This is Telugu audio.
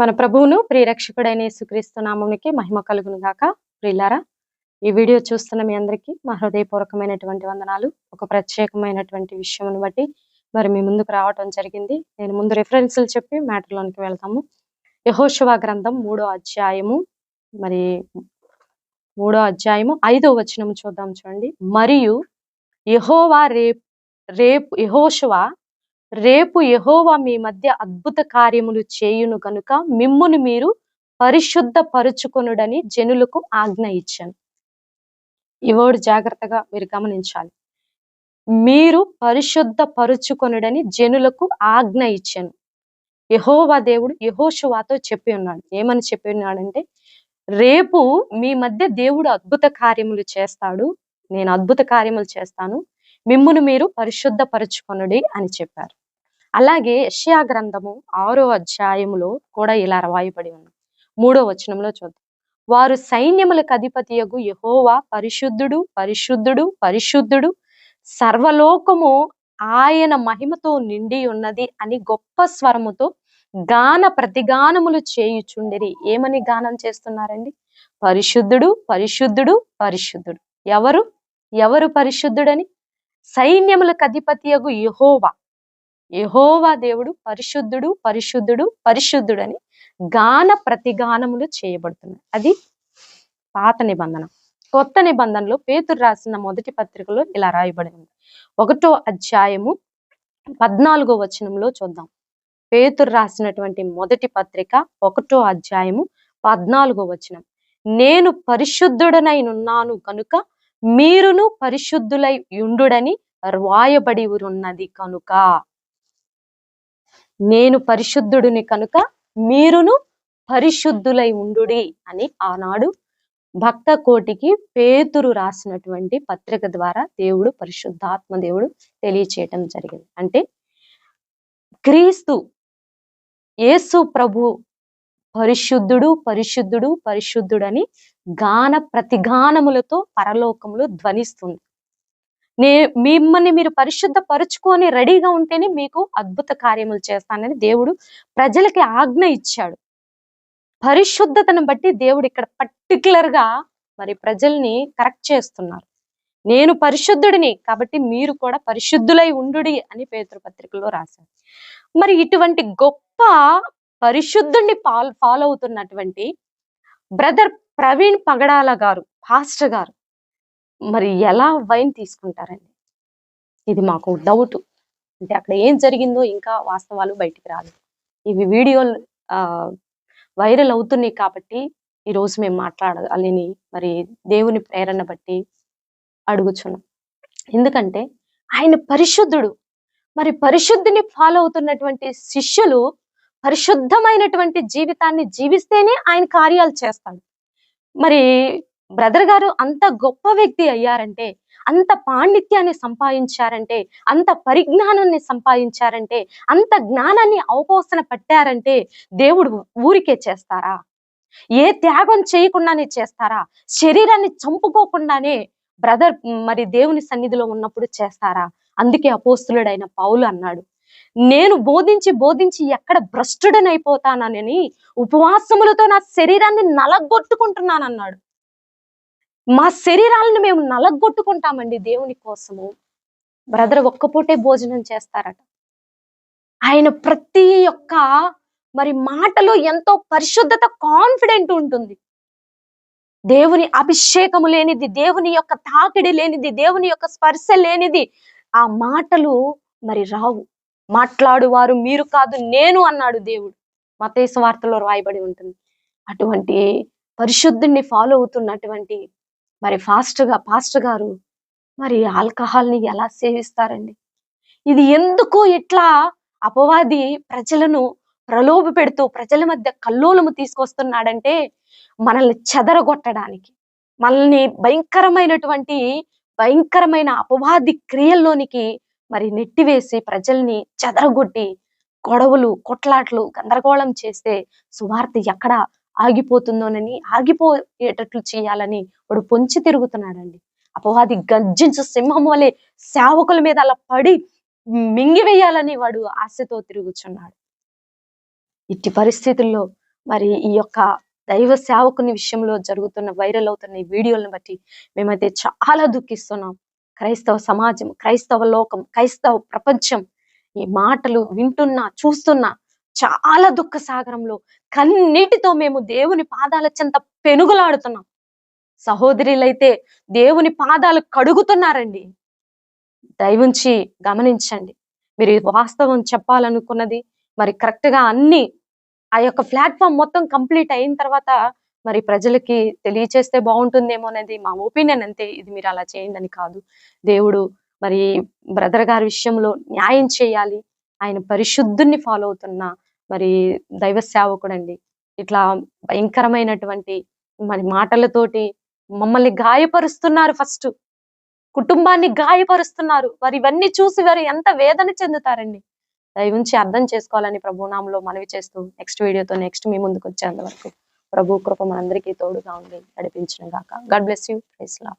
మన ప్రభువును ప్రియరక్షకుడైన యేసుక్రీస్తు నామమునికి మహిమ కలుగును గాక ప్రియులారా ఈ వీడియో చూస్తున్న మీ అందరికీ మా హృదయపూర్వకమైనటువంటి వందనాలు. ఒక ప్రత్యేకమైనటువంటి విషయమును బట్టి మరి మీ ముందుకు రావటం జరిగింది. నేను ముందు రెఫరెన్స్లు చెప్పి మ్యాటర్లోనికి వెళ్తాము. యహోశివా గ్రంథం మూడో అధ్యాయము. మరి మూడో అధ్యాయము ఐదో వచనము చూద్దాం చూడండి. మరియు యహోవా రేపు రేపు యహోశివా రేపు యహోవా మీ మధ్య అద్భుత కార్యములు చేయును కనుక మిమ్మును మీరు పరిశుద్ధ పరుచుకొనుడని జనులకు ఆజ్ఞ ఇచ్చాను. ఇవోడు జాగ్రత్తగా మీరు గమనించాలి. మీరు పరిశుద్ధ పరుచుకొనుడని జనులకు ఆజ్ఞ ఇచ్చాను. యహోవా దేవుడు యెహోషువాతో చెప్పి ఉన్నాడు. ఏమని చెప్పి ఉన్నాడంటే రేపు మీ మధ్య దేవుడు అద్భుత కార్యములు చేస్తాడు. నేను అద్భుత కార్యములు చేస్తాను. మిమ్మును మీరు పరిశుద్ధ పరుచుకొనుడి అని చెప్పారు. అలాగే యష్యా గ్రంథము ఆరో అధ్యాయములో కూడా ఇలా రాయబడి ఉంది. మూడో వచనంలో చూద్దాం. వారు సైన్యములకు అధిపతియగు యహోవా పరిశుద్ధుడు పరిశుద్ధుడు పరిశుద్ధుడు సర్వలోకము ఆయన మహిమతో నిండి ఉన్నది అని గొప్ప స్వరముతో గాన ప్రతిగానములు చేయుచుండిరి. ఏమని గానం చేస్తున్నారండి? పరిశుద్ధుడు పరిశుద్ధుడు పరిశుద్ధుడు. ఎవరు? ఎవరు పరిశుద్ధుడని? సైన్యములకు అధిపతియగు యహోవా. యహోవా దేవుడు పరిశుద్ధుడు పరిశుద్ధుడు పరిశుద్ధుడని గాన ప్రతిగానములు చేయబడుతున్నాయి. అది పాత నిబంధన. కొత్త నిబంధనలో పేతురు రాసిన మొదటి పత్రికలో ఇలా రాయబడింది ఒకటో అధ్యాయము పద్నాలుగో వచనంలో చూద్దాం. పేతురు రాసినటువంటి మొదటి పత్రిక ఒకటో అధ్యాయము పద్నాలుగో వచనం. నేను పరిశుద్ధుడనైనున్నాను కనుక మీరును పరిశుద్ధులై యుండుడని రాయబడి ఉన్నది కనుక. నేను పరిశుద్ధుడిని కనుక మీరును పరిశుద్ధులై ఉండుడి అని ఆనాడు భక్త కోటికి పేతురు రాసినటువంటి పత్రిక ద్వారా దేవుడు పరిశుద్ధాత్మ దేవుడు తెలియచేయటం జరిగింది. అంటే క్రీస్తు యేసు ప్రభు పరిశుద్ధుడు పరిశుద్ధుడు పరిశుద్ధుడని గాన ప్రతిగానములతో పరలోకములు ధ్వనిస్తుంది. నే మిమ్మల్ని మీరు పరిశుద్ధపరుచుకొని రెడీగా ఉంటేనే మీకు అద్భుత కార్యములు చేస్తానని దేవుడు ప్రజలకి ఆజ్ఞ ఇచ్చాడు. పరిశుద్ధతను బట్టి దేవుడు ఇక్కడ పర్టికులర్గా మరి ప్రజల్ని కరెక్ట్ చేస్తున్నారు. నేను పరిశుద్ధుడిని కాబట్టి మీరు కూడా పరిశుద్ధులై ఉండుడి అని పేతృపత్రికలో పత్రికలో రాశారు. మరి ఇటువంటి గొప్ప పరిశుద్ధుణ్ణి ఫాలో ఫాలో అవుతున్నటువంటి బ్రదర్ ప్రవీణ్ పగడాల గారు పాస్టర్ గారు మరి ఎలా వైన్ తీసుకుంటారండి? ఇది మాకు డౌట్ అంటే అక్కడ ఏం జరిగిందో ఇంకా వాస్తవాలు బయటికి రాలేదు. ఇవి వీడియోలు వైరల్ అవుతున్నాయి కాబట్టి ఈ రోజు మేము మాట్లాడాలని మరి దేవుని ప్రేరణ బట్టి అడుగుచున్నాం. ఎందుకంటే ఆయన పరిశుద్ధుడు. మరి పరిశుద్ధిని ఫాలో అవుతున్నటువంటి శిష్యులు పరిశుద్ధమైనటువంటి జీవితాన్ని జీవిస్తేనే ఆయన కార్యాలు చేస్తాడు. మరి బ్రదర్ గారు అంత గొప్ప వ్యక్తి అయ్యారంటే అంత పాండిత్యాన్ని సంపాదించారంటే అంత పరిజ్ఞానాన్ని సంపాదించారంటే అంత జ్ఞానాన్ని అవపోసన పట్టారంటే దేవుడు ఊరికే చేస్తారా? ఏ త్యాగం చేయకుండానే చేస్తారా? శరీరాన్ని చంపుకోకుండానే బ్రదర్ మరి దేవుని సన్నిధిలో ఉన్నప్పుడు చేస్తారా? అందుకే అపోస్తులుడైన పౌలు అన్నాడు నేను బోధించి బోధించి ఎక్కడ భ్రష్టుడనైపోతానని ఉపవాసములతో నా శరీరాన్ని నలగొట్టుకుంటున్నానన్నాడు. మా శరీరాలను మేము నలగొట్టుకుంటామండి దేవుని కోసము. బ్రదర్ ఒక్కపూటే భోజనం చేస్తారట. ఆయన ప్రతి ఒక్క మరి మాటలో ఎంతో పరిశుద్ధత కాన్ఫిడెంట్ ఉంటుంది. దేవుని అభిషేకము లేనిది దేవుని యొక్క తాకిడి లేనిది దేవుని యొక్క స్పర్శ లేనిది ఆ మాటలు మరి రావు. మాట్లాడువారు మీరు కాదు నేను అన్నాడు దేవుడు. మతేసు వార్తలో రాయబడి ఉంటుంది. అటువంటి పరిశుద్ధుణ్ణి ఫాలో అవుతున్నటువంటి మరి ఫాస్ట్గా గారు మరి ఆల్కహాల్ని ఎలా సేవిస్తారండి? ఇది ఎందుకు ఇట్లా అపవాది ప్రజలను ప్రలోభ పెడుతూ ప్రజల మధ్య కల్లోలము తీసుకొస్తున్నాడంటే మనల్ని చెదరగొట్టడానికి మనల్ని భయంకరమైనటువంటి భయంకరమైన అపవాది క్రియల్లోనికి మరి నెట్టివేసి ప్రజల్ని చెదరగొట్టి గొడవలు కొట్లాట్లు గందరగోళం చేస్తే సువార్త ఎక్కడ ఆగిపోతుందోనని ఆగిపోయేటట్లు చేయాలని వాడు పొంచి తిరుగుతున్నాడండి. అపవాది గర్జించు సింహం వలె సేవకుల మీద అలా పడి మింగివేయాలని వాడు ఆశతో తిరుగుచున్నాడు. ఇట్టి పరిస్థితుల్లో మరి ఈ యొక్క దైవ సేవకుని విషయంలో జరుగుతున్న వైరల్ అవుతున్న ఈ వీడియోలను బట్టి మేమైతే చాలా దుఃఖిస్తున్నాం. క్రైస్తవ సమాజం క్రైస్తవ లోకం క్రైస్తవ ప్రపంచం ఈ మాటలు వింటున్నా చూస్తున్నా చాలా దుఃఖ సాగరంలో కన్నీటితో మేము దేవుని పాదాల చెంత పెనుగులాడుతున్నాం. సహోదరులైతే దేవుని పాదాలు కడుగుతున్నారండి. దయవుంచి గమనించండి. మీరు వాస్తవం చెప్పాలనుకున్నది మరి కరెక్ట్గా అన్ని ఆ యొక్క ప్లాట్ఫామ్ మొత్తం కంప్లీట్ అయిన తర్వాత మరి ప్రజలకి తెలియచేస్తే బాగుంటుందేమో అనేది మా ఒపీనియన్ అంతే. ఇది మీరు అలా చేయండి అని కాదు. దేవుడు మరి బ్రదర్ గారి విషయంలో న్యాయం చేయాలి. ఆయన పరిశుద్ధుని ఫాలో అవుతున్న మరి దైవ సేవకుడండి. ఇట్లా భయంకరమైనటువంటి మరి మాటలతోటి మమ్మల్ని గాయపరుస్తున్నారు ఫస్ట్ కుటుంబాన్ని గాయపరుస్తున్నారు. వారు ఇవన్నీ చూసి వారు ఎంత వేదన చెందుతారండి. దయవుంచి అర్థం చేసుకోవాలని ప్రభు నామంలో మనవి చేస్తూ నెక్స్ట్ వీడియోతో నెక్స్ట్ మీ ముందుకు వచ్చేంత వరకు. ప్రభు కృప మనందరికీ తోడుగా ఉండి నడిపించిన గాక. God bless you praise lord